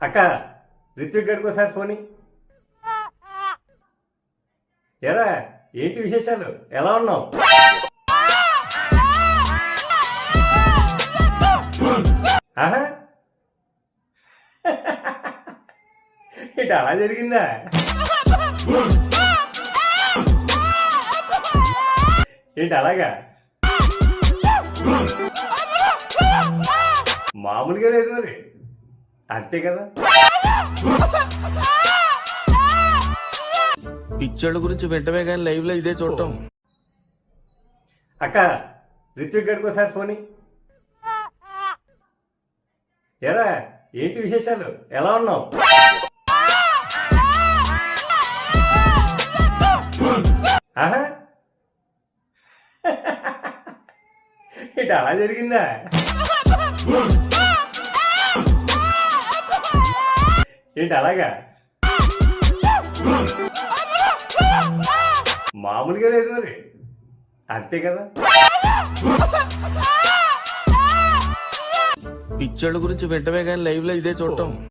అక్క రిత్విక్ గడికి ఒకసారి ఫోని ఎరా ఏంటి విశేషాలు? ఎలా ఉన్నావు? ఆహా. ఇటు అలా జరిగిందా? ఏంటి అలాగా? మామూలుగా లేదు మరి. అంతే కదా? పిక్చర్ల గురించి వెంటనే కానీ లైవ్లో ఇదే చూడటం. అక్క రిత్విక్ గడికి ఒకసారి ఫోని ఎరా ఏంటి విశేషాలు? ఎలా ఉన్నావు? ఆహా. ఇటు అలా జరిగిందా? ఏంటి అలాగా? మామూలుగా లేదు మరి. అంతే కదా? పిక్చర్ల గురించి వెంటనే కానీ లైవ్లో ఇదే చూడటం.